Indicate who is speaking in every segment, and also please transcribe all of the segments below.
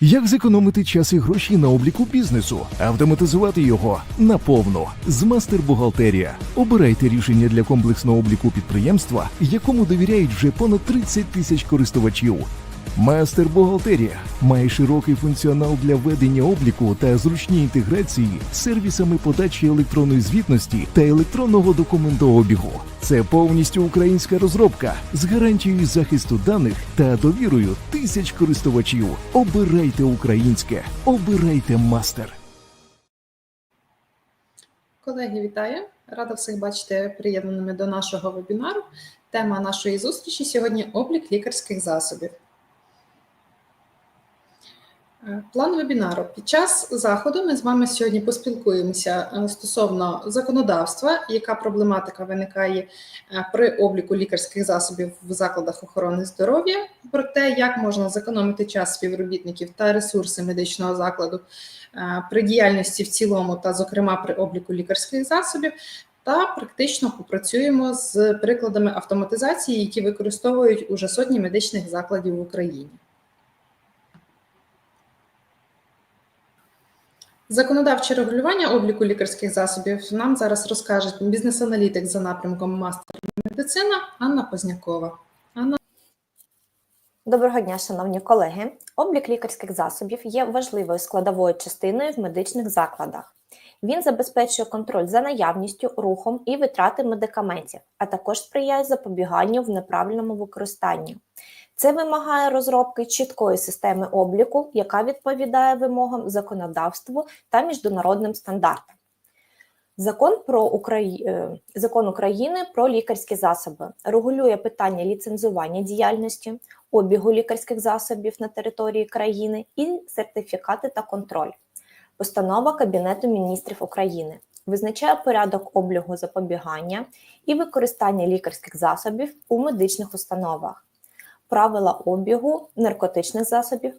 Speaker 1: Як зекономити час і гроші на обліку бізнесу, автоматизувати його наповну з мастер бухгалтерія. Обирайте рішення для комплексного обліку підприємства, якому довіряють вже понад 30 тисяч користувачів. Мастер бухгалтерія має широкий функціонал для ведення обліку та зручні інтеграції з сервісами подачі електронної звітності та електронного документообігу. Це повністю українська розробка з гарантією захисту даних та довірою тисяч користувачів. Обирайте українське, обирайте мастер.
Speaker 2: Колеги, вітаю! Рада всіх бачити приєднаними до нашого вебінару. Тема нашої зустрічі сьогодні облік лікарських засобів. План вебінару. Під час заходу ми з вами сьогодні поспілкуємося е, стосовно законодавства, яка проблематика виникає е, при обліку лікарських засобів в закладах охорони здоров'я, про те, як можна зекономити час співробітників та ресурси медичного закладу е, при діяльності в цілому, та, зокрема, при обліку лікарських засобів. Та практично попрацюємо з прикладами автоматизації, які використовують уже сотні медичних закладів в Україні. Законодавче регулювання обліку лікарських засобів нам зараз розкаже бізнес-аналітик за напрямком мастер медицина Анна Познякова. Анна,
Speaker 3: Доброго дня, шановні колеги. Облік лікарських засобів є важливою складовою частиною в медичних закладах. Він забезпечує контроль за наявністю, рухом і витрати медикаментів, а також сприяє запобіганню в неправильному використанні. Це вимагає розробки чіткої системи обліку, яка відповідає вимогам законодавству та міжнародним стандартам. Закон про Украї... е, Закон України про лікарські засоби регулює питання ліцензування діяльності, обігу лікарських засобів на території країни і сертифікати та контроль. Постанова Кабінету міністрів України визначає порядок облігу запобігання і використання лікарських засобів у медичних установах, правила обігу наркотичних засобів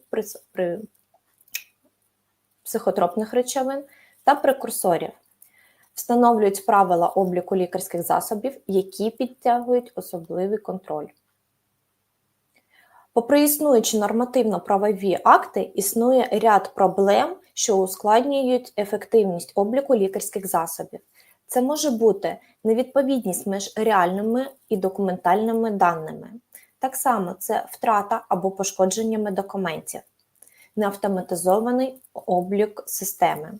Speaker 3: при, психотропних речовин та прекурсорів. Встановлюють правила обліку лікарських засобів, які підтягують особливий контроль. Попри існуючі нормативно-правові акти, існує ряд проблем, що ускладнюють ефективність обліку лікарських засобів. Це може бути невідповідність між реальними і документальними даними. Так само це втрата або пошкодження документів, неавтоматизований облік системи.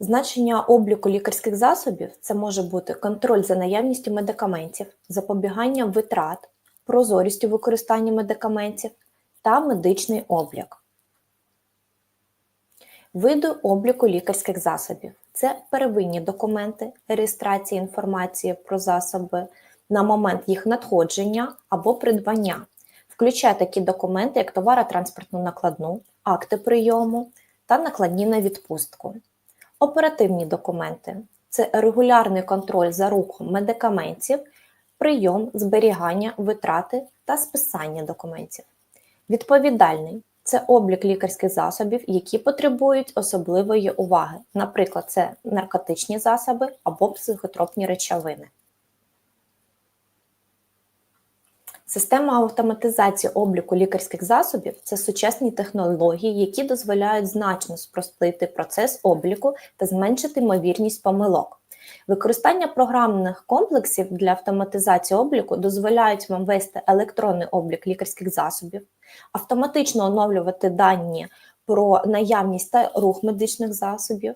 Speaker 3: Значення обліку лікарських засобів це може бути контроль за наявністю медикаментів, запобігання витрат, прозорістю використання медикаментів та медичний облік. Види обліку лікарських засобів це первинні документи, реєстрація інформації про засоби на момент їх надходження або придбання, включає такі документи, як товаротранспортну накладну, акти прийому та накладні на відпустку. Оперативні документи це регулярний контроль за рухом медикаментів, прийом, зберігання, витрати та списання документів. Відповідальний це облік лікарських засобів, які потребують особливої уваги, наприклад, це наркотичні засоби або психотропні речовини. Система автоматизації обліку лікарських засобів це сучасні технології, які дозволяють значно спростити процес обліку та зменшити ймовірність помилок. Використання програмних комплексів для автоматизації обліку дозволяють вам вести електронний облік лікарських засобів, автоматично оновлювати дані про наявність та рух медичних засобів,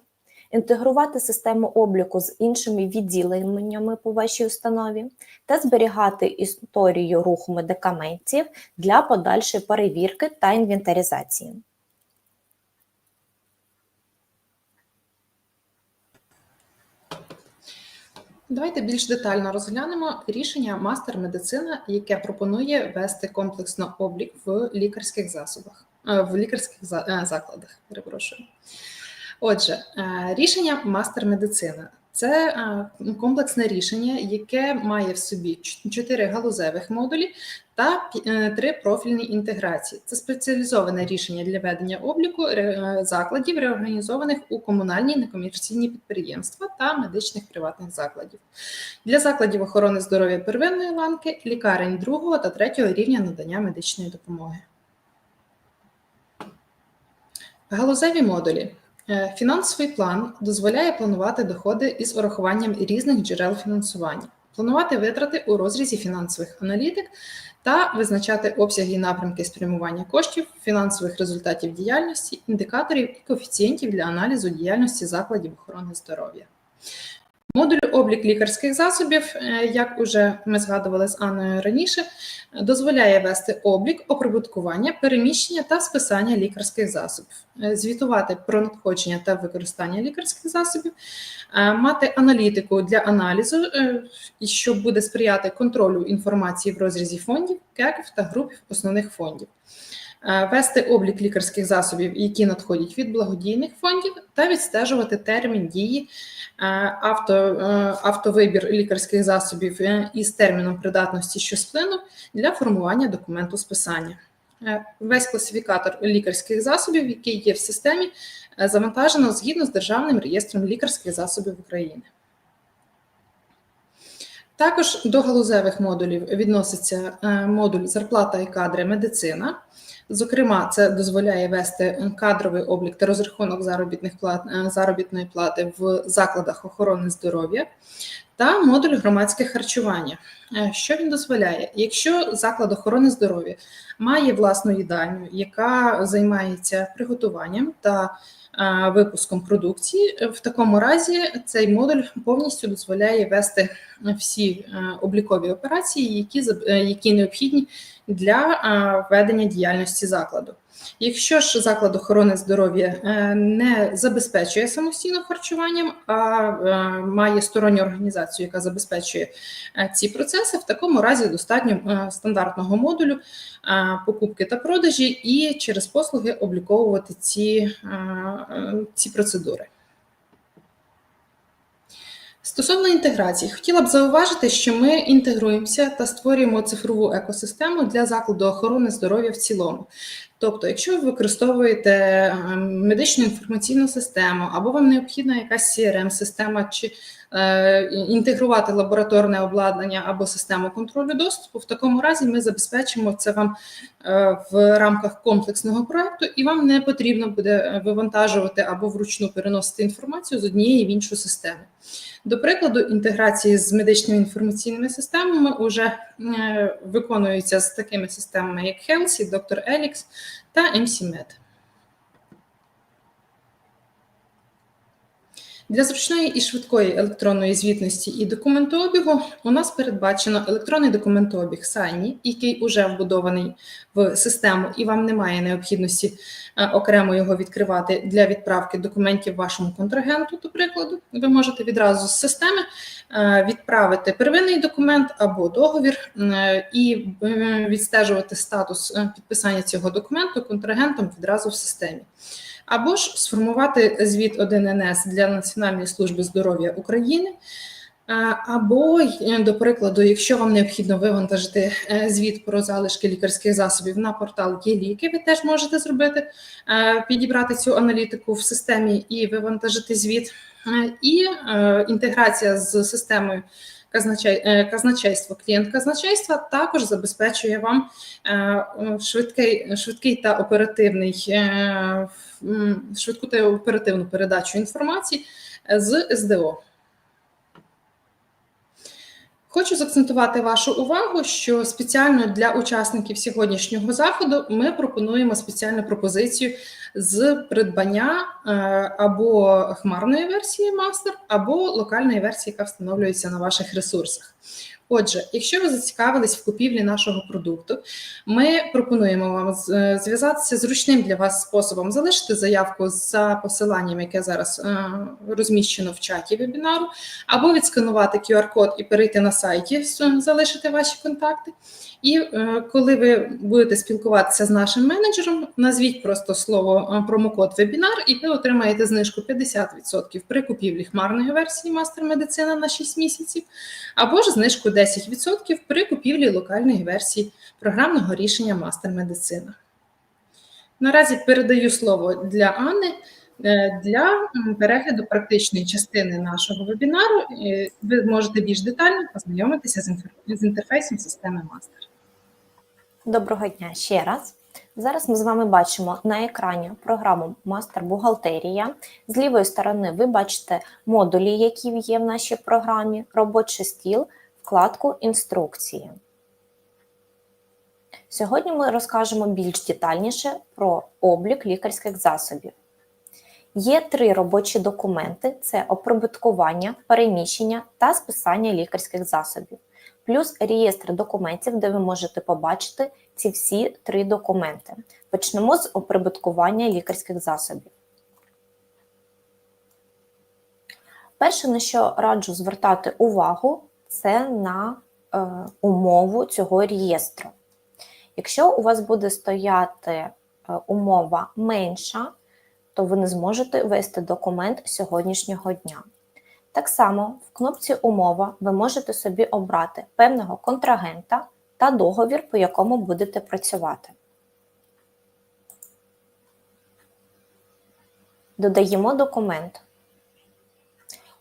Speaker 3: інтегрувати систему обліку з іншими відділеннями по вашій установі та зберігати історію руху медикаментів для подальшої перевірки та інвентаризації.
Speaker 2: Давайте більш детально розглянемо рішення мастер медицина, яке пропонує вести комплексно облік в лікарських засобах, е, в лікарських е, закладах. Перепрошую. Отже, е, рішення мастер медицина це е, комплексне рішення, яке має в собі чотири галузевих модулі та е, три профільні інтеграції. Це спеціалізоване рішення для ведення обліку закладів, реорганізованих у комунальні некомерційні підприємства та медичних приватних закладів. Для закладів охорони здоров'я первинної ланки, лікарень другого та третього рівня надання медичної допомоги. Галузеві модулі. Е, Фінансовий план дозволяє планувати доходи із урахуванням різних джерел фінансування, планувати витрати у розрізі фінансових аналітик та визначати обсяги і напрямки спрямування коштів, фінансових результатів діяльності, індикаторів і коефіцієнтів для аналізу діяльності закладів охорони здоров'я. Модуль облік лікарських засобів, е, як уже ми згадували з Анною раніше, дозволяє вести облік, оприбуткування, переміщення та списання лікарських засобів, е, звітувати про надходження та використання лікарських засобів, е, мати аналітику для аналізу, що буде сприяти контролю інформації в розрізі фондів, кеків та груп основних фондів. Вести облік лікарських засобів, які надходять від благодійних фондів, та відстежувати термін дії е, авто, е, автовибір лікарських засобів е, із терміном придатності, що сплинув, для формування документу списання. Весь класифікатор лікарських засобів, який є в системі, завантажено згідно з Державним реєстром лікарських засобів України. Також до галузевих модулів відноситься е, модуль зарплата і кадри медицина. Зокрема, це дозволяє вести кадровий облік та розрахунок заробітних плат, е, заробітної плати в закладах охорони здоров'я та модуль громадське харчування. Е, Що він дозволяє? Якщо заклад охорони здоров'я має власну їдальню, яка займається приготуванням та випуском продукції, в такому разі цей модуль повністю дозволяє вести всі облікові операції, які, е, які необхідні для ведення діяльності закладу. Якщо ж заклад охорони здоров'я е, не забезпечує самостійно харчуванням, а е, має сторонню організацію, яка забезпечує е, ці процеси, в такому разі достатньо стандартного модулю покупки та продажі і через послуги обліковувати ці, ці процедури. Стосовно інтеграції, хотіла б зауважити, що ми інтегруємося та створюємо цифрову екосистему для закладу охорони здоров'я в цілому. Тобто, якщо ви використовуєте е, медичну інформаційну систему, або вам необхідна якась crm-система чи е, інтегрувати лабораторне обладнання або систему контролю доступу, в такому разі ми забезпечимо це вам е, в рамках комплексного проекту, і вам не потрібно буде е, вивантажувати або вручну переносити інформацію з однієї в іншу систему. До прикладу, інтеграції з медичними інформаційними системами вже е, виконуються з такими системами, як Healthy, Dr. Elix та MCMed. Для зручної і швидкої електронної звітності і документообігу у нас передбачено електронний документообіг Signy, який вже вбудований в систему, і вам немає необхідності е, окремо його відкривати для відправки документів вашому контрагенту. До прикладу, ви можете відразу з системи е, відправити первинний документ або договір е, і відстежувати статус підписання цього документу контрагентом відразу в системі. Або ж сформувати звіт 1НС для Національної служби здоров'я України. Або, е, до прикладу, якщо вам необхідно вивантажити е, звіт про залишки лікарських засобів на портал «Є-ліки», ви теж можете зробити, е, підібрати цю аналітику в системі і вивантажити звіт. І інтеграція з системою казначейство, клієнт казначейства також забезпечує вам е, е, швидкий, швидкий та оперативний е, швидку та оперативну передачу інформації е, з СДО. Хочу закцентувати вашу увагу, що спеціально для учасників сьогоднішнього заходу ми пропонуємо спеціальну пропозицію з придбання е, або хмарної версії мастер, або локальної версії, яка встановлюється на ваших ресурсах. Отже, якщо ви зацікавились в купівлі нашого продукту, ми пропонуємо вам е, зв'язатися з зручним для вас способом, залишити заявку за посиланням, яке зараз е, розміщено в чаті вебінару, або відсканувати QR-код і перейти на сайті, залишити ваші контакти. І е, коли ви будете спілкуватися з нашим менеджером, назвіть просто слово промокод вебінар, і ви отримаєте знижку 50% при купівлі хмарної версії Мастер Медицина на 6 місяців, або ж знижку 10% при купівлі локальної версії програмного рішення Мастер Медицина. Наразі передаю слово для Анни е, для перегляду практичної частини нашого вебінару. Ви можете більш детально познайомитися з інтерфейсом системи Мастер.
Speaker 3: Доброго дня ще раз. Зараз ми з вами бачимо на екрані програму Мастер Бухгалтерія. З лівої сторони ви бачите модулі, які є в нашій програмі, робочий стіл, вкладку інструкції. Сьогодні ми розкажемо більш детальніше про облік лікарських засобів. Є три робочі документи: це оприбуткування, переміщення та списання лікарських засобів, плюс реєстр документів, де ви можете побачити ці всі три документи. Почнемо з оприбуткування лікарських засобів. Перше, на що раджу звертати увагу, це на е, умову цього реєстру. Якщо у вас буде стояти е, умова менша, то ви не зможете ввести документ сьогоднішнього дня. Так само в кнопці Умова ви можете собі обрати певного контрагента та договір, по якому будете працювати. Додаємо документ.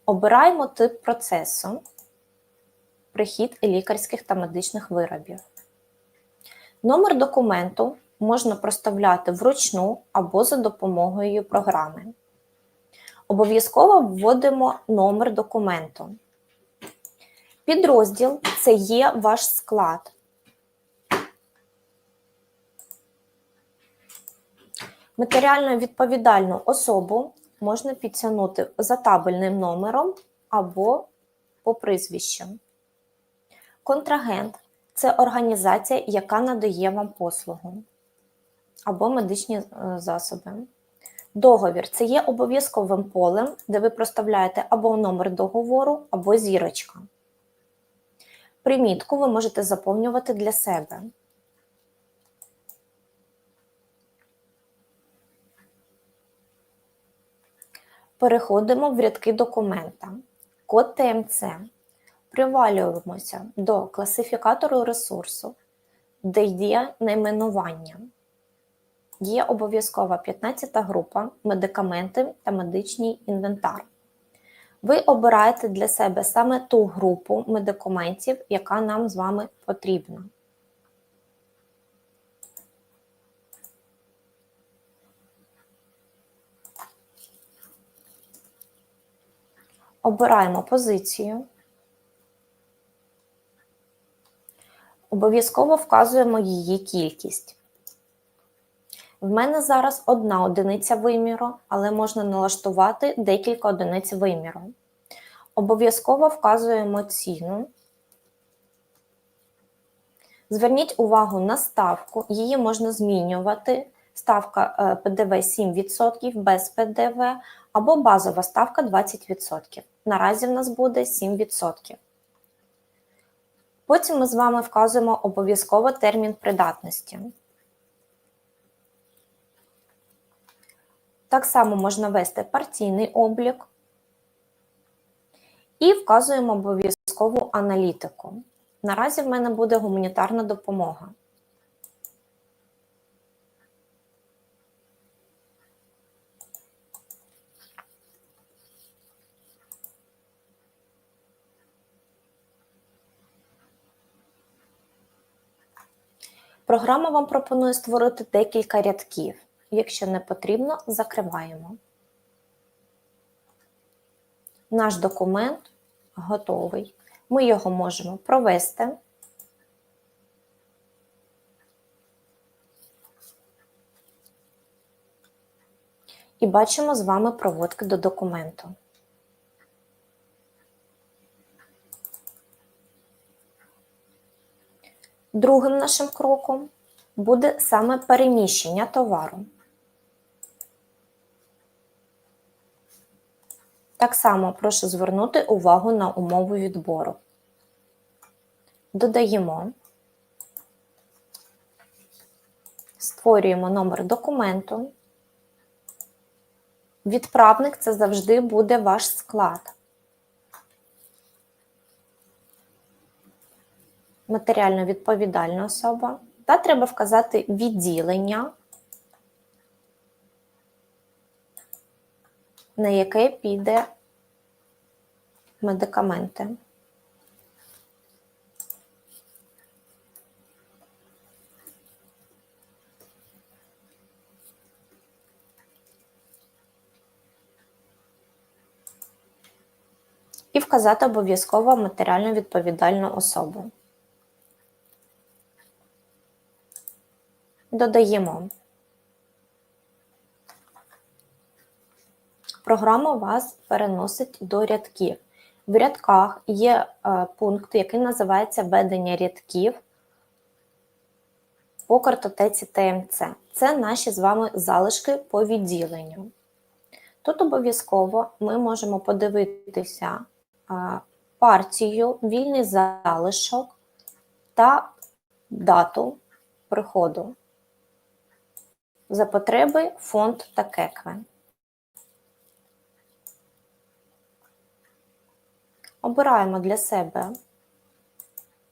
Speaker 3: Обираємо тип процесу, прихід лікарських та медичних виробів. Номер документу можна проставляти вручну або за допомогою програми. Обов'язково вводимо номер документу. Підрозділ це є ваш склад. Матеріально відповідальну особу можна підтягнути за табельним номером або по прізвищу. Контрагент це організація, яка надає вам послугу або медичні е, засоби. Договір це є обов'язковим полем, де ви проставляєте або номер договору, або зірочка. Примітку ви можете заповнювати для себе. Переходимо в рядки документа. Код ТМЦ. Привалюємося до класифікатору ресурсу, де є найменування. Є обов'язкова 15 група медикаменти та медичний інвентар. Ви обираєте для себе саме ту групу медикаментів, яка нам з вами потрібна. Обираємо позицію. Обов'язково вказуємо її кількість. В мене зараз одна одиниця виміру, але можна налаштувати декілька одиниць виміру. Обов'язково вказуємо ціну. Зверніть увагу на ставку, її можна змінювати. Ставка е, ПДВ 7% без ПДВ або базова ставка 20%. Наразі в нас буде 7%. Потім ми з вами вказуємо обов'язково термін придатності. Так само можна ввести партійний облік і вказуємо обов'язкову аналітику. Наразі в мене буде гуманітарна допомога. Програма вам пропонує створити декілька рядків. Якщо не потрібно, закриваємо. Наш документ готовий. Ми його можемо провести. І бачимо з вами проводки до документу. Другим нашим кроком буде саме переміщення товару. Так само прошу звернути увагу на умову відбору. Додаємо, створюємо номер документу. Відправник це завжди буде ваш склад. Матеріально відповідальна особа. Та треба вказати відділення, на яке піде медикаменти. І вказати обов'язково матеріально відповідальну особу. Додаємо. Програма вас переносить до рядків. В рядках є е, пункт, який називається ведення рядків по картотеці ТМЦ. Це наші з вами залишки по відділенню. Тут обов'язково ми можемо подивитися е, партію, вільний залишок та дату приходу. За потреби фонд та кекве. Обираємо для себе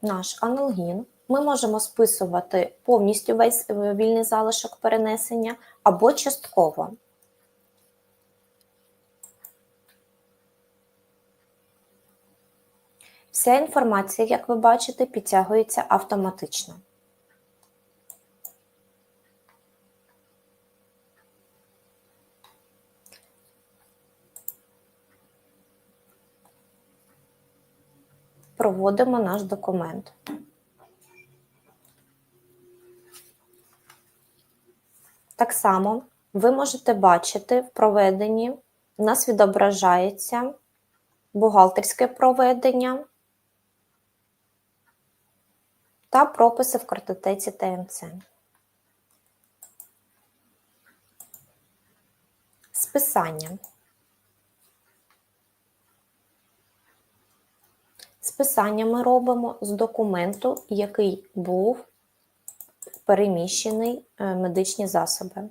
Speaker 3: наш аналгін. Ми можемо списувати повністю весь е, вільний залишок перенесення або частково. Вся інформація, як ви бачите, підтягується автоматично. Проводимо наш документ. Так само ви можете бачити в проведенні, у нас відображається бухгалтерське проведення та прописи в картотеці ТМЦ. Списання. Списання ми робимо з документу, який був переміщений е, медичні засоби.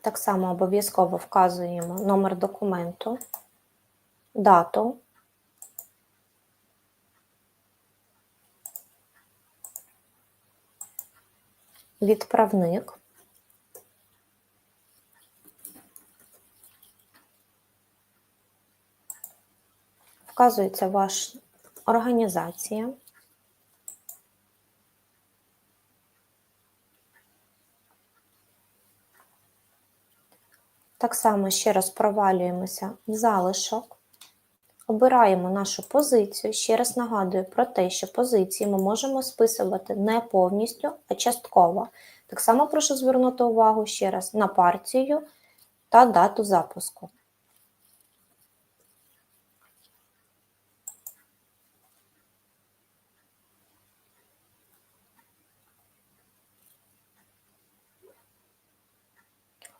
Speaker 3: Так само обов'язково вказуємо номер документу, дату, відправник. Вказується ваша організація. Так само ще раз провалюємося в залишок. Обираємо нашу позицію. Ще раз нагадую про те, що позиції ми можемо списувати не повністю, а частково. Так само прошу звернути увагу ще раз на партію та дату запуску.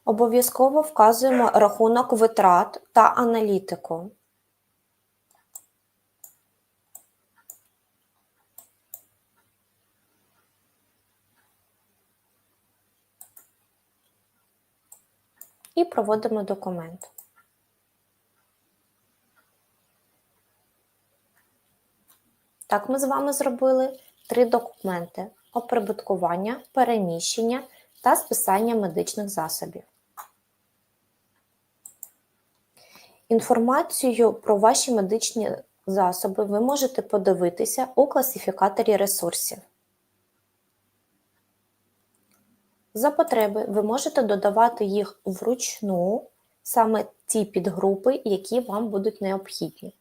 Speaker 3: Обов'язково вказуємо рахунок витрат та аналітику. і проводимо документ. Так, ми з вами зробили три документи: оприбуткування, переміщення та списання медичних засобів. Інформацію про ваші медичні засоби ви можете подивитися у класифікаторі ресурсів. За потреби ви можете додавати їх вручну, саме ті підгрупи, які вам будуть необхідні.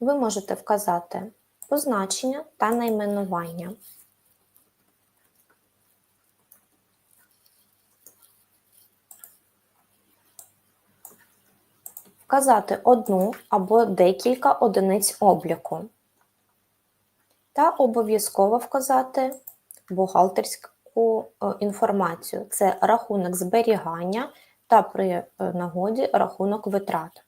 Speaker 3: Ви можете вказати позначення та найменування. Вказати одну або декілька одиниць обліку. Та обов'язково вказати бухгалтерську е, інформацію. Це рахунок зберігання та при е, нагоді рахунок витрат.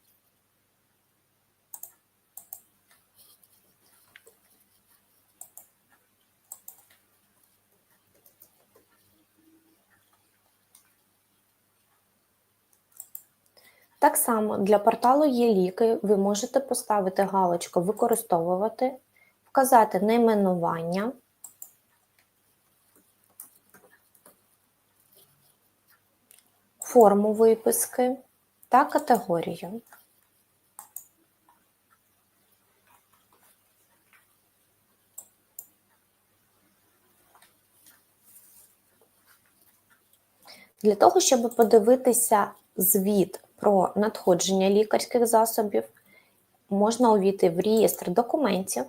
Speaker 3: Так само для порталу є ліки. Ви можете поставити галочку Використовувати, вказати найменування, форму виписки та категорію. Для того, щоб подивитися звіт про надходження лікарських засобів, можна увійти в реєстр документів,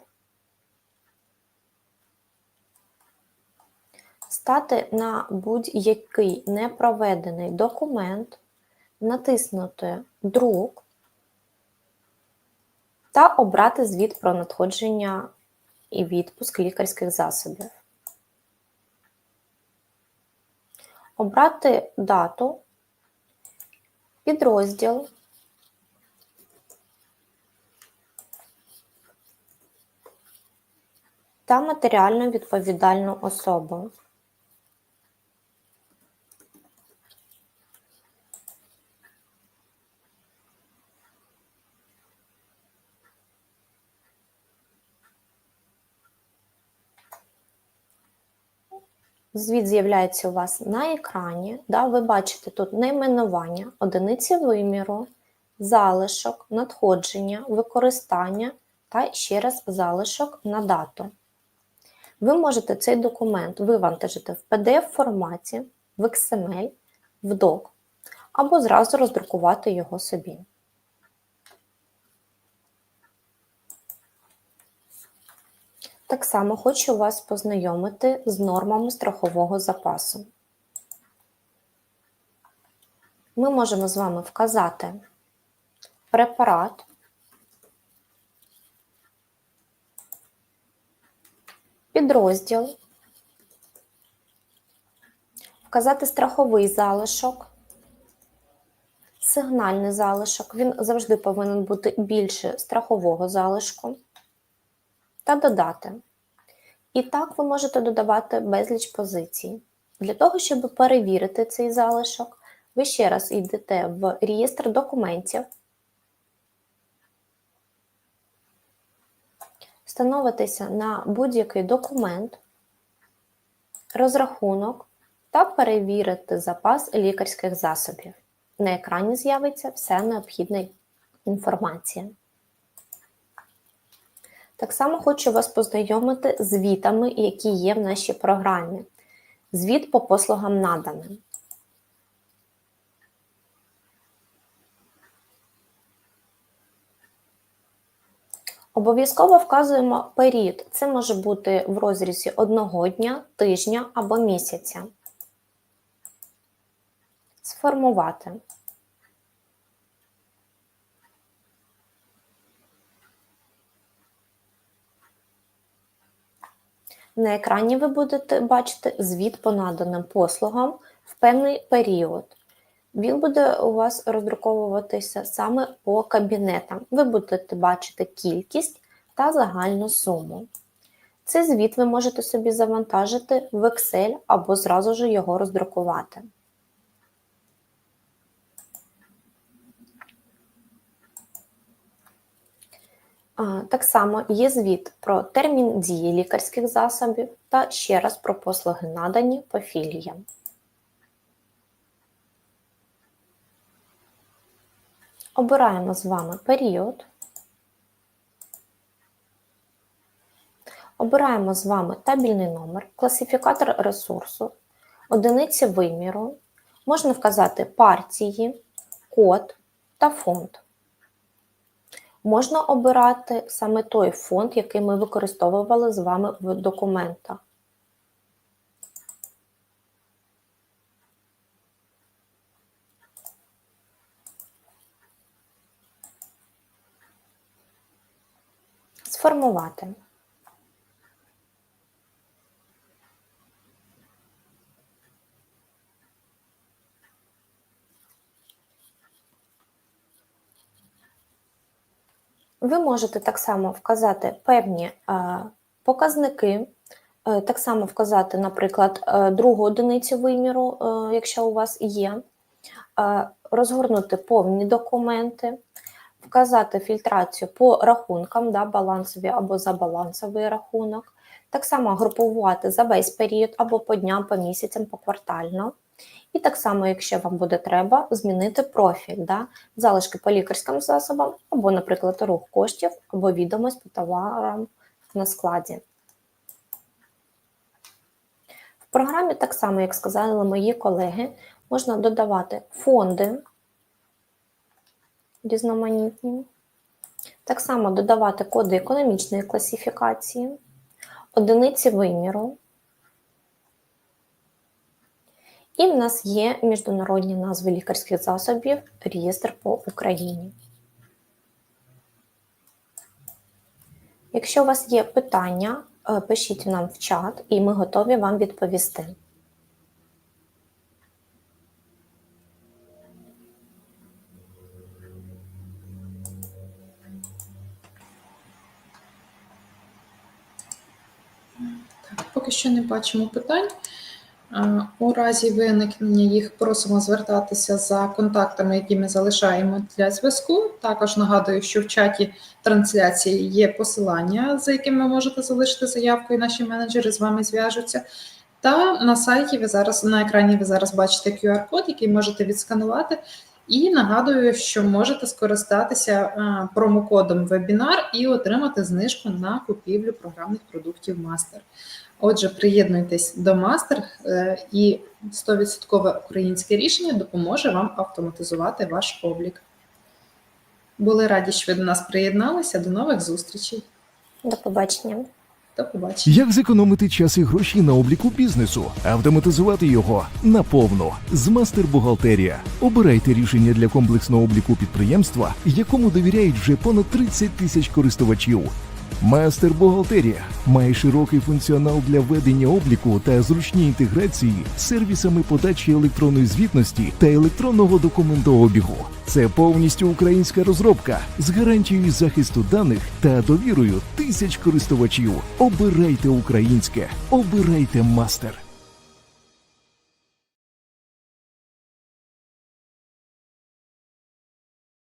Speaker 3: стати на будь-який непроведений документ, натиснути Друк та обрати звіт про надходження і відпуск лікарських засобів. Обрати дату, підрозділ, та матеріально відповідальну особу. Звіт з'являється у вас на екрані. Да, ви бачите тут найменування, одиниці виміру, залишок, надходження, використання та ще раз залишок на дату. Ви можете цей документ вивантажити в PDF-форматі, в XML, в DOC або зразу роздрукувати його собі. Так само хочу вас познайомити з нормами страхового запасу. Ми можемо з вами вказати препарат, підрозділ, вказати страховий залишок, сигнальний залишок. Він завжди повинен бути більше страхового залишку та додати. І так ви можете додавати безліч позицій. Для того, щоб перевірити цей залишок, ви ще раз йдете в реєстр документів, становитеся на будь-який документ, розрахунок та перевірити запас лікарських засобів. На екрані з'явиться вся необхідна інформація. Так само хочу вас познайомити з звітами, які є в нашій програмі. Звіт по послугам наданим. Обов'язково вказуємо період. Це може бути в розрізі одного дня, тижня або місяця. Сформувати. На екрані ви будете бачити звіт по наданим послугам в певний період. Він буде у вас роздруковуватися саме по кабінетам. Ви будете бачити кількість та загальну суму. Цей звіт ви можете собі завантажити в Excel або зразу ж його роздрукувати. Так само є звіт про термін дії лікарських засобів та ще раз про послуги надані по філіям. Обираємо з вами період. Обираємо з вами табельний номер, класифікатор ресурсу, одиниці виміру. Можна вказати партії, код та фонд. Можна обирати саме той фонд, який ми використовували з вами в документах. Сформувати. Ви можете так само вказати певні показники, е, так само вказати, наприклад, е, другу одиницю виміру, е, якщо у вас є, розгорнути повні документи, вказати фільтрацію по рахункам, да, балансові або за балансовий рахунок, так само групувати за весь період або по дням, по місяцям, по квартально. І так само, якщо вам буде треба, змінити профіль, да? залишки по лікарським засобам, або, наприклад, рух коштів, або відомість по товарам на складі. В програмі, так само, як сказали мої колеги, можна додавати фонди різноманітні, так само додавати коди економічної класифікації, одиниці виміру. І в нас є міжнародні назви лікарських засобів, реєстр по Україні. Якщо у вас є питання, е, пишіть нам в чат, і ми готові вам відповісти.
Speaker 2: Так, поки що не бачимо питань. У разі виникнення їх просимо звертатися за контактами, які ми залишаємо для зв'язку. Також нагадую, що в чаті трансляції є посилання, за яким ви можете залишити заявку, і наші менеджери з вами зв'яжуться. Та на сайті ви зараз на екрані ви зараз бачите QR-код, який можете відсканувати. І нагадую, що можете скористатися е, промокодом вебінар і отримати знижку на купівлю програмних продуктів Мастер. Отже, приєднуйтесь до Мастер і 100% українське рішення допоможе вам автоматизувати ваш облік. Були раді, що ви до нас приєдналися. До нових зустрічей.
Speaker 3: До побачення.
Speaker 2: До побачення.
Speaker 1: Як зекономити час і гроші на обліку бізнесу, автоматизувати його наповну з Мастер Бухгалтерія. Обирайте рішення для комплексного обліку підприємства, якому довіряють вже понад 30 тисяч користувачів. Мастер Бухгалтерія має широкий функціонал для ведення обліку та зручні інтеграції з сервісами подачі електронної звітності та електронного документообігу. Це повністю українська розробка з гарантією захисту даних та довірою тисяч користувачів. Обирайте українське, обирайте мастер.